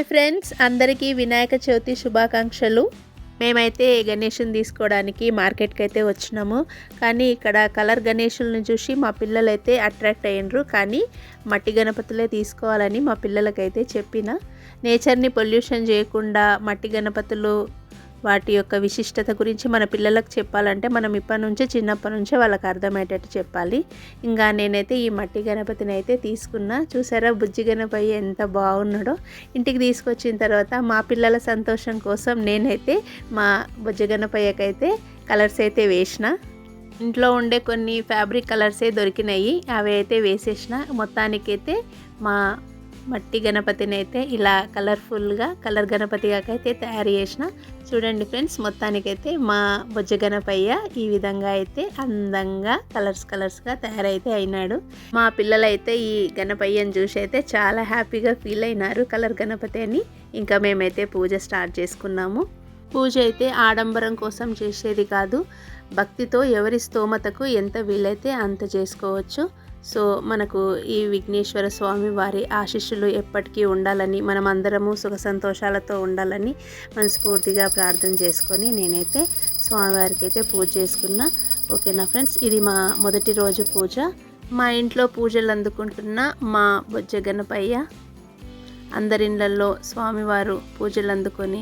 Hi friends అందరికీ వినాయక చవితి శుభాకాంక్షలు. మేమైతే గణేషుని తీసుకోవడానికి మార్కెట్కి అయితే వచ్చినాము. కానీ ఇక్కడ కలర్ గణేషులను చూసి మా పిల్లలైతే అట్రాక్ట్ అయ్యిండ్రు. కానీ మట్టి గణపతులే తీసుకోవాలని మా పిల్లలకైతే చెప్పిన. నేచర్ని పొల్యూషన్ చేయకుండా మట్టి గణపతులు వాటి యొక్క విశిష్టత గురించి మన పిల్లలకు చెప్పాలంటే మనం ఇప్పటి నుంచే చిన్నప్పటి నుంచే వాళ్ళకి అర్థమయ్యేటట్టు చెప్పాలి. ఇంకా నేనైతే ఈ మట్టి గణపతిని అయితే తీసుకున్నా. చూసారా బుజ్జి గణపతి ఎంత బాగున్నాడో. ఇంటికి తీసుకొచ్చిన తర్వాత మా పిల్లల సంతోషం కోసం నేనైతే మా బుజ్జి గణపయ్యకైతే కలర్స్ అయితే వేసిన. ఇంట్లో ఉండే కొన్ని ఫ్యాబ్రిక్ కలర్సే దొరికినాయి. అవి అయితే వేసేసిన. మొత్తానికైతే మా మట్టి గణపతిని అయితే ఇలా కలర్ఫుల్గా కలర్ గణపతిగా అయితే తయారు చేసిన. చూడండి ఫ్రెండ్స్ మొత్తానికైతే మా బొజ్జ గణపయ్య ఈ విధంగా అయితే అందంగా కలర్స్ కలర్స్గా తయారైతే అయినాడు. మా పిల్లలైతే ఈ గణపయ్యను చూసి అయితే చాలా హ్యాపీగా ఫీల్ అయినారు కలర్ గణపతి అని. ఇంకా మేమైతే పూజ స్టార్ట్ చేసుకున్నాము. పూజ అయితే ఆడంబరం కోసం చేసేది కాదు. భక్తితో ఎవరి స్తోమతకు ఎంత వీలైతే అంత చేసుకోవచ్చు. సో మనకు ఈ విఘ్నేశ్వర స్వామి వారి ఆశీస్సులు ఎప్పటికీ ఉండాలని మనం అందరము సుఖ సంతోషాలతో ఉండాలని మనస్ఫూర్తిగా ప్రార్థన చేసుకొని నేనైతే స్వామివారికి అయితే పూజ చేసుకున్నా. ఓకేనా ఫ్రెండ్స్? ఇది మా మొదటి రోజు పూజ. మా ఇంట్లో పూజలు అందుకుంటున్న మా బొజ్జ గణపయ్య అందరిళ్ళల్లో స్వామివారు పూజలు అందుకొని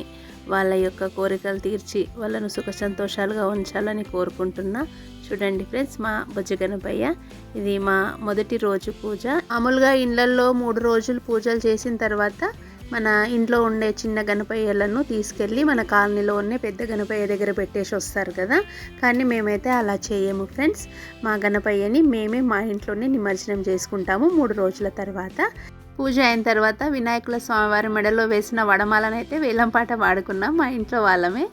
వాళ్ళ యొక్క కోరికలు తీర్చి వాళ్ళను సుఖ సంతోషాలుగా ఉంచాలని కోరుకుంటున్నా. చూడండి ఫ్రెండ్స్ మా బుజ్జగనపయ్య ఇది మా మొదటి రోజు పూజ. మామూలుగా ఇళ్ళల్లో మూడు రోజులు పూజలు చేసిన తర్వాత మన ఇంట్లో ఉండే చిన్న గణపయ్యలను తీసుకెళ్ళి మన కాలనీలో ఉన్న పెద్ద గణపయ్య దగ్గర పెట్టేసి వస్తారు కదా. కానీ మేమైతే అలా చేయము ఫ్రెండ్స్. మా గణపయ్యని మేమే మా ఇంట్లోనే నిమజ్జనం చేసుకుంటాము మూడు రోజుల తర్వాత. పూజ అయిన తర్వాత వినాయకుల స్వామివారి మెడలో వేసిన వడమాలను అయితే వేలం పాట పాడుకున్నాం మా ఇంట్లో వాళ్ళమే.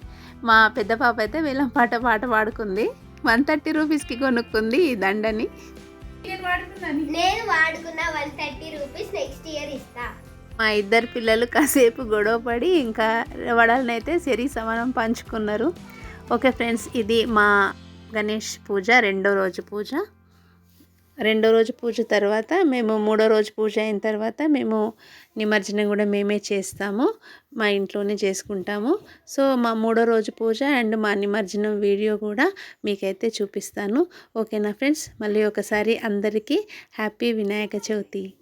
మా పెద్ద పాప అయితే వేలం పాట పాట పాడుకుంది. వన్ థర్టీ రూపీస్కి కొనుక్కుంది ఈ దండని. నేను వాడుకున్న one thirty rupees next year ఇస్తా. మా ఇద్దరు పిల్లలు కాసేపు గొడవ పడి ఇంకా వడలను అయితే సరి సమానం పంచుకున్నారు. ఓకే ఫ్రెండ్స్ ఇది మా గణేష్ పూజ రెండో రోజు పూజ. రెండో రోజు పూజ తర్వాత మేము మూడో రోజు పూజ అయిన తర్వాత మేము నిమజ్జనం కూడా మేమే చేస్తాము మా ఇంట్లోనే చేసుకుంటాము. సో మా మూడో రోజు పూజ అండ్ మా నిమజ్జనం వీడియో కూడా మీకైతే చూపిస్తాను. ఓకేనా ఫ్రెండ్స్? మళ్ళీ ఒకసారి అందరికీ హ్యాపీ వినాయక చవితి.